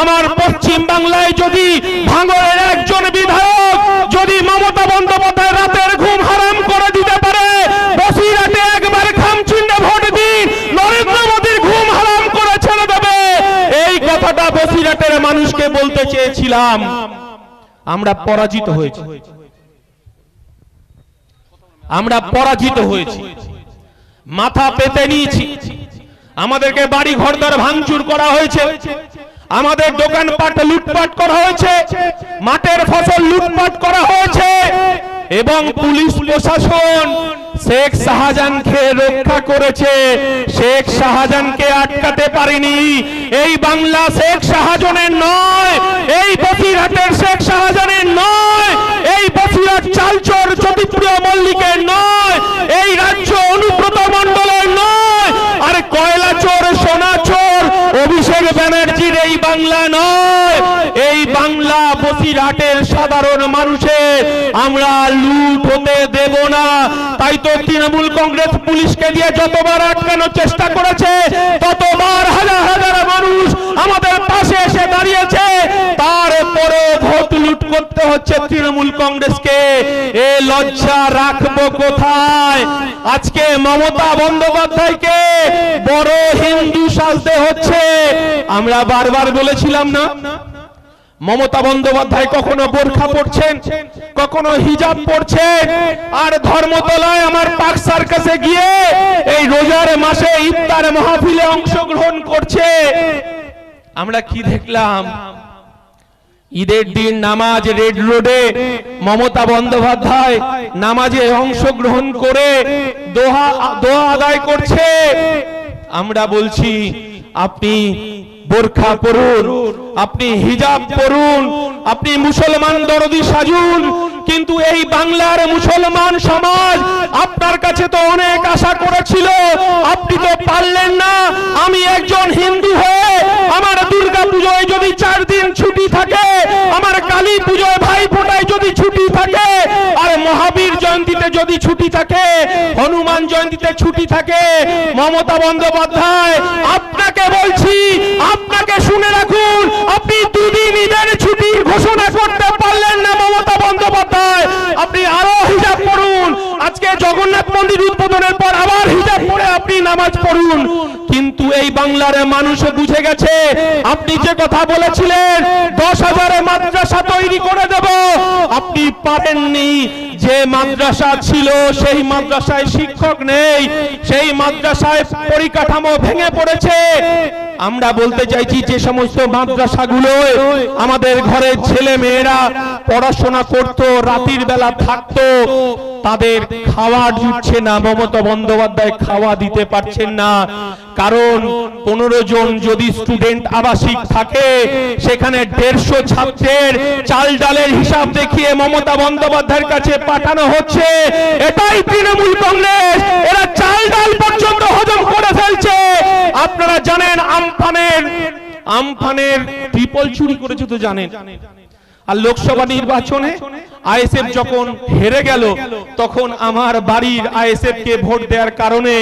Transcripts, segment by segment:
আমার পশ্চিম বাংলায় যদি ভাঙড়ের একজন বিধায়ক যদি মমতা বন্দ্যোপাধ্যায় রাতের ঘুম হারাম করে দিতে পারে একবার ভোট দিন, নরেন্দ্র মোদীর ঘুম হারাম করে ছেড়ে দেবে। এই কথাটা বসিরহাটের মানুষকে বলতে চেয়েছিলাম। আমরা পরাজিত হয়েছি। আমরা পরাজিত হয়েছি। মাথা পেতে নিয়েছি। আমাদেরকে বাড়ি ঘরদর ভাঙচুর করা হয়েছে। আমাদের দোকানপাট লুটপাট করা হয়েছে, মাঠের ফসল লুটপাট করা হয়েছে, এবং পুলিশ প্রশাসন শেখ শাহজাহানকে রক্ষা করেছে। শেখ শাহজাহানকে আটকাতে পারেনি। এই বাংলা শেখ শাহজাহানের নয়, এই বসিরহাটের শেখ শাহজাহানের নয়, এই বসিরহাট চালচর জ্যোতিপ্রিয় মল্লিকের নয় এই রাজ্য অনুব্রত মণ্ডলের নয় আর কয়লা চোর সোনা চোর অভিষেক ব্যানার্জির এই বাংলা নয়। এই বাংলা বসিরহাটের সাধারণ মানুষের আমরা লুট হতে দেব না। তাই তো তৃণমূল কংগ্রেস পুলিশকে দিয়ে যতবার আটকানোর চেষ্টা করেছে ততবার হাজার হাজার মানুষ আমাদের পাশে এসে দাঁড়িয়েছে তারপরে ভোট লুট করতে হচ্ছে তৃণমূল কংগ্রেসকে, এ লজ্জা রাখব কোথায়? আজকে মমতা বন্দ্যোপাধ্যায়কে বড় হিন্দু সাজতে হচ্ছে। আমরা বারবার বলেছিলাম না, মমতা বন্দ্যোপাধ্যায় কখনো বোরখা পড়ছেন কখনো হিজাব পড়ছেন আর ধর্মতলায় আমার পাক সার্কাসে গিয়ে এই রোজার মাসে ইফতার মাহফিলে অংশগ্রহণ করছে। আমরা কি দেখলাম? ঈদের দিন নামাজ রেড রোডে, মমতা বন্দ্যোপাধ্যায় নামাজে অংশগ্রহণ করে দোহা দোহা আদায় করছে। আমরা বলছি, আপনি বোরখা পরুন, আপনি হিজাব পরুন, আপনি মুসলমান দরদি সাজুন কিন্তু এই বাংলার মুসলমান সমাজ আপনার কাছে তো অনেক আশা করেছিল। আপনি তো পারলেন না। আমি একজন হিন্দু হয়ে আমার দুর্গা পুজোয় যদি চার দিন ছুটি থাকে, আমার কালী পুজোয় ভাই ফোটায় যদি ছুটি থাকে, আর মহাবীর জয়ন্তীতে যদি ছুটি থাকে, হনুমান জয়ন্তীতে ছুটি থাকে, মমতা বন্দ্যোপাধ্যায়, আপনাকে বলছি, আপনাকে শুনে রাখুন, আপনি দুদিন ঈদের ছুটির ঘোষণা করতে পারলেন না মমতা আরও হিজাব পড়ুন। আজকে জগন্নাথ মন্দির উদ্বোধনের পর আবার হিজাব পরে আপনি নামাজ পড়ুন। কিন্তু এই বাংলার মানুষ বুঝে গেছে, আপনি যে কথা বলেছিলেন, দশ হাজারে মাদ্রাসা তৈরি করে দেব আপনি পারেননি। যে মাদ্রাসা ছিল, সেই মাদ্রাসায় শিক্ষক নেই। সেই মাদ্রাসায় পরিকাঠামো ভেঙে পড়েছে। আমরা বলতে চাইছি যে সমস্ত মাদ্রাসাগুলো, আমাদের ঘরের ছেলে মেয়েরা পড়াশোনা করত, রাতির বেলা থাকতো। তাদের খাওয়া জুটছে না। মমতা বন্দ্যোপাধ্যায় খাওয়া দিতে পারছেন না। কারণ পনেরো জন যদি স্টুডেন্ট আবাসিক থাকে সেখানে দেড়শো ছাত্রের চাল ডালের হিসাব দেখিয়ে মমতা বন্দ্যোপাধ্যায়ের কাছে পাঠানো হচ্ছে। এটাই তৃণমূল কংগ্রেস। এরা চাল ডাল পর্যন্ত হজম করে ফেলছে। আপনারা জানেন আমফানের আমফানের ট্রিপল চুরি করেছে তো জানেন। আর লোকসভা নির্বাচনে আইএসএফ যখন হেরে গেল, তখন আমার বাড়ির আইএসএফ কে ভোট দেওয়ার কারণে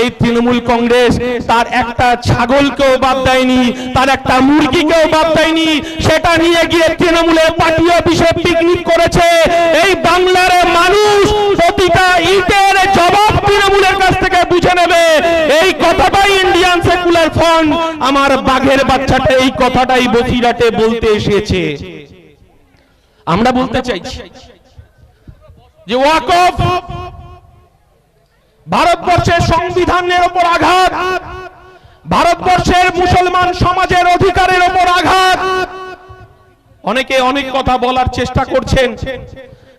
এই তৃণমূল কংগ্রেস তার একটা ছাগলকেও বাদ দেয়নি, তার একটা মুরগিকেও বাদ দেয়নি। সেটা নিয়ে গিয়ে তৃণমূলের পার্টি অফিসে পিকনিক করেছে। এই বাংলার মানুষ প্রতিটা ইটের জবাব তৃণমূলের কাছ থেকে বুঝে নেবে। এই কথাটাই ইন্ডিয়ান সেকুলার ফ্রন্ট আমার বাঘের বাচ্চাটা এই কথাটাই বসিরাটে বলতে এসেছে। আমরা বলতে চাইছি যে ওয়াকফ ভারতবর্ষের সংবিধানের ওপর আঘাত ভারতবর্ষের মুসলমান সমাজের অধিকারের ওপর আঘাত। অনেকে অনেক কথা বলার চেষ্টা করছেন।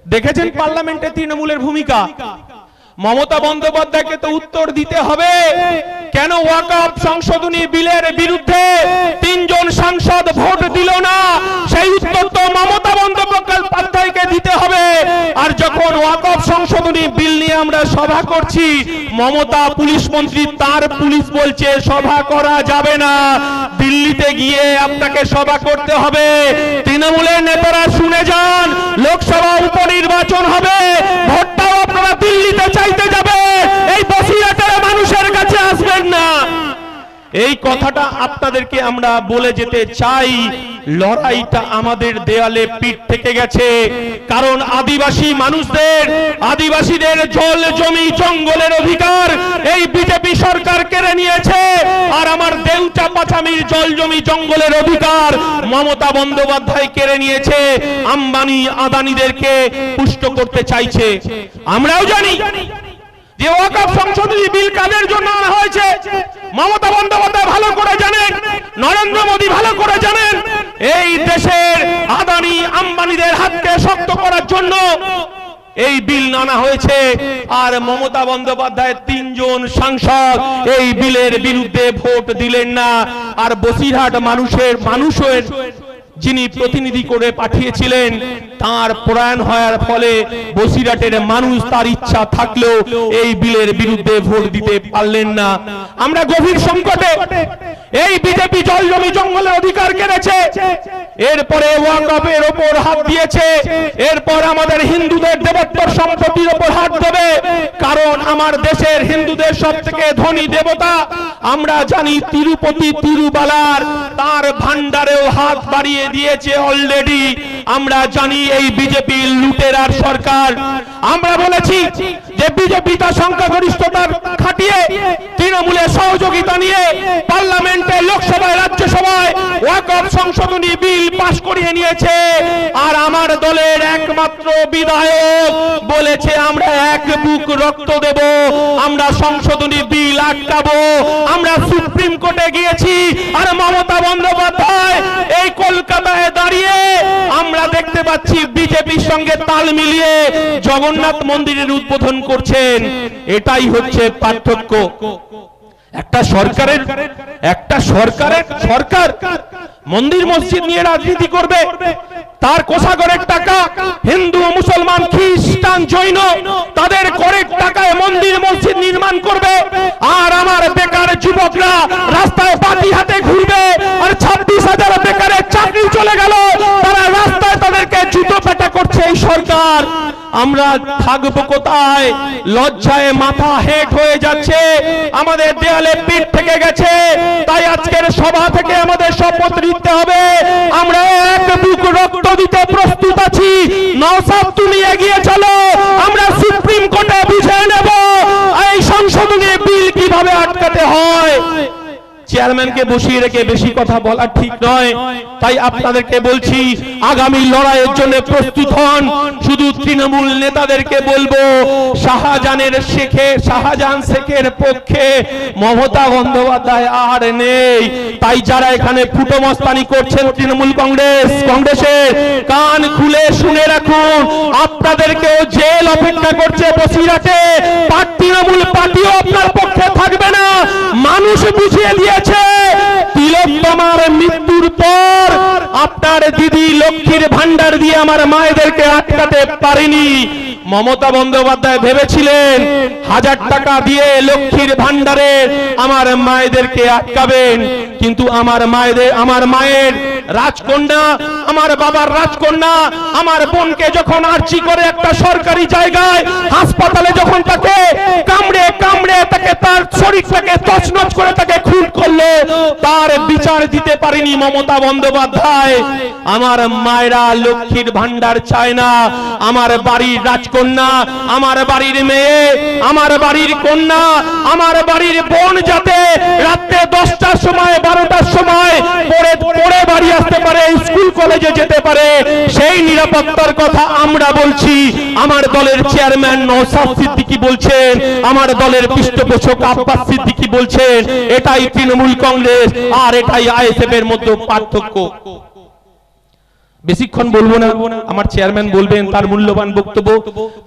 দেখেছেন পার্লামেন্টে তৃণমূলের ভূমিকা? মমতা বন্দ্যোপাধ্যায়কে তো উত্তর দিতে হবে। কেন ওয়াকফ সংশোধনী বিলের বিরুদ্ধে তিনজন সাংসদ ভোট দিল না? সেই উত্তর তো মমতা বন্দ্যোপাধ্যায়কে দিতে হবে। আর যখন ওয়াকফ সংশোধনী বিল নিয়ে আমরা সভা করছি, মমতা পুলিশ মন্ত্রী তার পুলিশ বলছে, সভা করা যাবে না। দিল্লিতে গিয়ে আপনাকে সভা করতে হবে। তৃণমূলের নেতারা শুনে যান, লোকসভা উপনির্বাচন হবে ভোটটাও আপনারা দিল্লিতে চাইতে যাবে। এই বসিরাটের মানুষের কাছে আসবেন না। এই কথাটা আপনাদেরকে আমরা বলে যেতে চাই। লড়াইটা আমাদের দেয়ালে পিঠ থেকে গেছে। কারণ আদিবাসী মানুষদের, আদিবাসীদের জল জমি জঙ্গলের অধিকার এই বিজেপি সরকার কেড়ে নিয়েছে। আর আমার দেউচা পাচামির জল জমি জঙ্গলের অধিকার মমতা বন্দ্যোপাধ্যায় কেড়ে নিয়েছে। আম্বানি আদানিদেরকে পুষ্ট করতে চাইছে। আমরাও জানি যে ওয়াকফ সংশোধনী বিল কাদের জন্য আনা হয়েছে? মমতা বন্দ্যোপাধ্যায় ভালো করে জানেন, নরেন্দ্র মোদী ভালো করে জানেন, এই দেশের আদানি আম্বানিদের হাতকে শক্ত করার জন্য এই বিল নানা হয়েছে। আর মমতা বন্দ্যোপাধ্যায় তিনজন সাংসদ এই বিলের বিরুদ্ধে ভোট দিলেন না। আর বসিরহাট মানুষের মানুষের যিনি প্রতিনিধি করে পাঠিয়েছিলেন, তার প্রয়াণ হওয়ার ফলে বসিরহাটের মানুষ তার ইচ্ছা থাকলেও এই বিলের বিরুদ্ধে ভোট দিতে পারলেন না। আমরা গভীর সংকটে এই বিজেপি জল জমি জঙ্গলের অধিকার কেড়েছে, এরপরে ওয়াকফের ওপর হাত দিয়েছে, এরপর আমাদের হিন্দুদের দেবত্বর সম্পত্তির ওপর হাত দেবে কারণ আমার দেশের হিন্দুদের সব থেকে ধনী দেবতা, আমরা জানি তিরুপতি তিরুবালার। তার ভান্ডারেও হাত বাড়িয়ে দিয়েছে অলরেডি আমরা জানি এই বিজেপি লুটেরার সরকার। আমরা বলেছি যে বিজেপি তার সংখ্যাগরিষ্ঠতার খাটিয়ে, তৃণমূলের সহযোগিতা নিয়ে পার্লামেন্টে লোকসভায়, রাজ্যসভায় ওয়াকফ সংশোধনী বিল পাশ করিয়ে নিয়েছে। আর আমার দলের একমাত্র বিধায়ক বলেছে, আমরা এক বুক রক্ত দেব, আমরা সংশোধনী বিল আটকাবো, আমরা সুপ্রিম কোর্টে গিয়েছি, আর মমতা বন্দ্যোপাধ্যায় এই কলকাতায় দাঁড়িয়ে আমরা দেখতে পাচ্ছি বিজেপির সঙ্গে তাল মিলিয়ে জগন্নাথ মন্দিরের উদ্বোধন করছেন। এটাই হচ্ছে পার্থক্য। একটা সরকারের একটা সরকারের সরকার মন্দির মসজিদ নিয়ে রাজনীতি করবে, তার কোষাগরের টাকা হিন্দু মুসলমান খ্রিস্টান জৈন তাদের করের টাকায় মন্দির মসজিদ নির্মাণ করবে, আর আমার বেকার যুবকরা রাস্তায় পাতি হাতে ঘুরবে, আর ছাব্বিশ হাজার বেকারের চাকরি চলে গেল। সরকার, আমরা থাকব কোথায়? লজ্জায় মাথা হেট হয়ে যাচ্ছে। আমাদের দেয়ালে পিঠ থেকে গেছে। তাই আজকের সভা থেকে আমাদের শপথ নিতে হবে। আমরা এক বুক রক্ত দিতে প্রস্তুত আছি। নওসাদ তুমি এগিয়ে চলো। আমরা সুপ্রিম কোর্টে বুঝে নেব এই সংশোধনী বিল কীভাবে আটকাতে হয়। চেয়ারম্যানকে বসিয়ে রেখে বেশি কথা বলা ঠিক নয়। তাই আপনাদেরকে বলছি, আগামী লড়াইয়ের জন্য প্রস্তুত হন। শুধু তৃণমূল নেতাদেরকে বলব, শাহজাহানের শেখে, শাহজাহান শেখের পক্ষে মমতা বন্দ্যোপাধ্যায় আর নেই। তাই যারা এখানে ফুটোমস্তানি করছেন তৃণমূল কংগ্রেস কংগ্রেসের কান খুলে শুনে রাখুন, আপনাদেরকেও জেল অপেক্ষা করছে বসিরহাটে। পাট তৃণমূল পার্টিও আপনার পক্ষে থাকবে না। মানুষ বুঝিয়ে দিয়েছে মৃত্যুর পর আপনার দিদি লক্ষ্মীর ভান্ডার দিয়ে আমার মায়েদেরকে আটকাতে পারেনি। মমতা বন্দ্যোপাধ্যায় ভেবেছিলেন, হাজার টাকা দিয়ে লক্ষ্মীর ভান্ডারে আমার মায়েদেরকে আটকাবেন। কিন্তু আমার মায়েদের, আমার মায়ের রাজকন্যা, আমার বাবার রাজকন্যা, আমার বোনকে যখন আর্চি করে একটা সরকারি জায়গায়, হাসপাতালে যখন তাকে কামড়ে কামড়ে তাকে তার শরীরটাকে তছনছ করে তাকে খুন করল, তার বিচার দিতে পারেনি মমতা বন্দ্যোপাধ্যায়। আমার মায়েরা লক্ষ্মীর ভান্ডার চায় না। আমার বাড়ির রাজকন্যা, আমার বাড়ির মেয়ে, আমার বাড়ির কন্যা, আমার বাড়ির বোন যাতে রাত্রে দশটার সময়, বারোটার সময় পড়ে পড়ে বাড়ি আসতে পারে, স্কুল কলেজে যেতে পারে, সেই নিরাপত্তার কথা আমরা বলছি। আমার দলের চেয়ারম্যান নৌসাদ সিদ্দিকি বলছেন, আমার দলের পৃষ্ঠপোষক আব্বাস সিদ্দিকি বলছেন, এটাই তৃণমূল কংগ্রেস আর এটাই আইএসএফ এর মধ্যে পার্থক্য। বেশিক্ষণ বলব না। আমার চেয়ারম্যান বলবেন তার মূল্যবান বক্তব্য।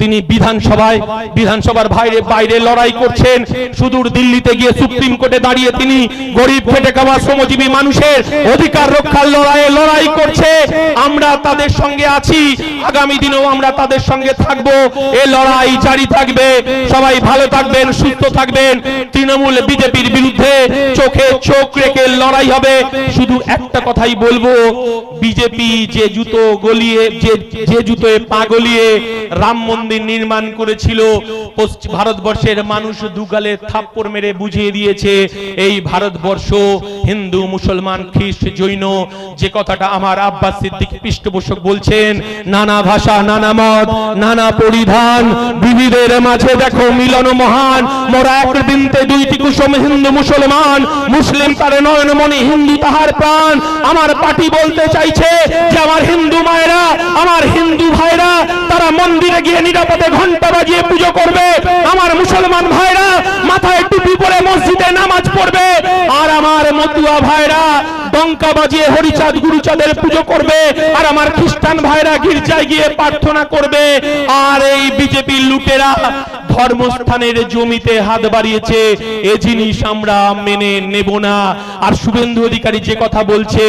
তিনি বিধানসভায় বিধানসভার বাইরে বাইরে লড়াই করছেন। সুদূর দিল্লিতে গিয়ে সুপ্রিম কোর্টে দাঁড়িয়ে তিনি গরিব খেটে খাওয়া শ্রমজীবী মানুষের অধিকার রক্ষার লড়াইয়ে লড়াই করছে। আমরা তাদের সঙ্গে আছি। আগামী দিনেও আমরা তাদের সঙ্গে থাকব। এ লড়াই জারি থাকবে। সবাই ভালো থাকবেন সুস্থ থাকবেন। তৃণমূল বিজেপির বিরুদ্ধে চোখে চোখ রেখে লড়াই হবে। শুধু একটা কথাই বলব বিজেপি যে যে জুতো গলিয়ে, যে যে জুতোয় পা গলিয়ে রাম মন্দির নির্মাণ করেছিল ভারতবর্ষের মানুষ দুগালে থাপ্পড় মেরে বুঝিয়ে দিয়েছে, এই ভারতবর্ষ হিন্দু, মুসলমান, খ্রিস্ট, জৈন, যে কথাটা আমার আব্বাস সিদ্দিক পৃষ্ঠপোষক বলছেন, নানা ভাষা, নানা মত, নানা পরিধান, বিবিধের মাঝে দেখো মিলন মহান, মোরা এক বিনতে দুইটি কুসুম হিন্দু, মুসলমান, মুসলিম তার নয়নমণি, হিন্দু তাহার প্রাণ, আমার পার্টি বলতে চাইছে যে হিন্দু মায়েরা, আমার হিন্দু ভাইরা, তারা মন্দিরে গিয়ে নিরাপদে ঘণ্টা বাজিয়ে পুজো করবে। আমার মুসলমান ভাইরা মাথায় টুপি পরে মসজিদে নামাজ পড়বে। আর আমার মতুয়া ভাইরা, ডঙ্কা বাজিয়ে হরিচাঁদ গুরুচাঁদের পুজো করবে, আর আমার খ্রিস্টান ভাইরা গির্জায় গিয়ে প্রার্থনা করবে। আর এই বিজেপির লুটেরা ধর্মস্থানের জমিতে হাত বাড়িয়েছে, এ জিনিস আমরা মেনে নেব না। আর শুভেন্দু অধিকারী যে কথা বলছে,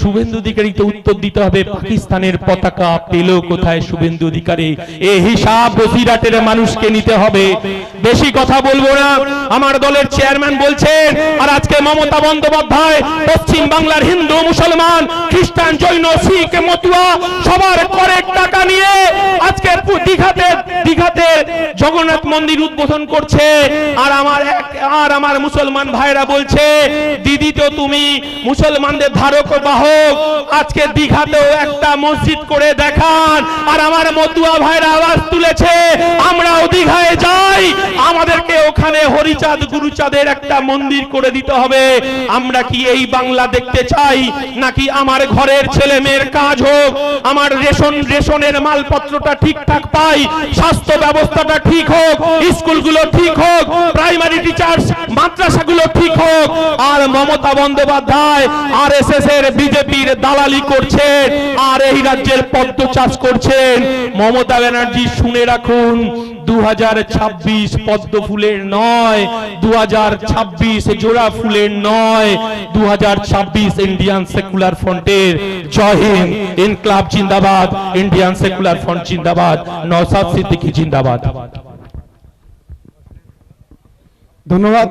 শুভেন্দু অধিকারীকে উত্তর দিতে হবে, পাকিস্তানের পতাকা পেল কোথায় শুভেন্দু অধিকারী? এ হিসাব বসিরাটের মানুষকে নিতে হবে। বেশি কথা বলব না। আমার দলের চেয়ারম্যান বলছেন, আর আজকে মমতা বন্দ্যোপাধ্যায় পশ্চিম বাংলার হিন্দু মুসলমান খ্রিস্টান জৈন শিখ মতুয়া সবার করের টাকা নিয়ে আজকে জগন্নাথ মন্দির উদ্বোধন করছে। আর আমার এক আর আমার মুসলমান ভাইরা বলছে, দিদি তো তুমি মুসলমানদের ধারক বাহক। আজকে দীঘাতেও একটা মসজিদ করে দেখান। আর আমার মতুয়া ভাইরা আওয়াজ তুলেছে, আমরাও দীঘায় যাই। আমাদেরকে ওখানে হরিচাঁদ, গুরুচাঁদের একটা মন্দির করে দিতে হবে। আমরা কি এই বাংলা দেখতে চাই? নাকি আমার ঘরের ছেলে মেয়ের কাজ হোক? আমার রেশন রেশনের মালপত্রটা ঠিকঠাক পাই? স্বাস্থ্য ব্যবস্থাটা ঠিক হোক, স্কুলগুলো ঠিক হোক প্রাইমারি টিচার্স মাদ্রাসাগুলো ঠিক হোক, আর Mamata Bandyopadhyay R S S এর বিজেপির দালালি করছেন, আর এই রাজ্যের পদ্ম চাষ করছেন। মমতা ব্যানার্জি শুনে রাখুন দু পদ্ম ফুলের নয় দু জোড়া ফুলের নয় দু ইন্ডিয়ান সেকুলার ফ্রন্টের জয় হিন্দ, ইনকলাব জিন্দাবাদ ইন্ডিয়ান সেকুলার ফ্রন্ট জিন্দাবাদ নওসাদ সিদ্দিকী জিন্দাবাদ। ধন্যবাদ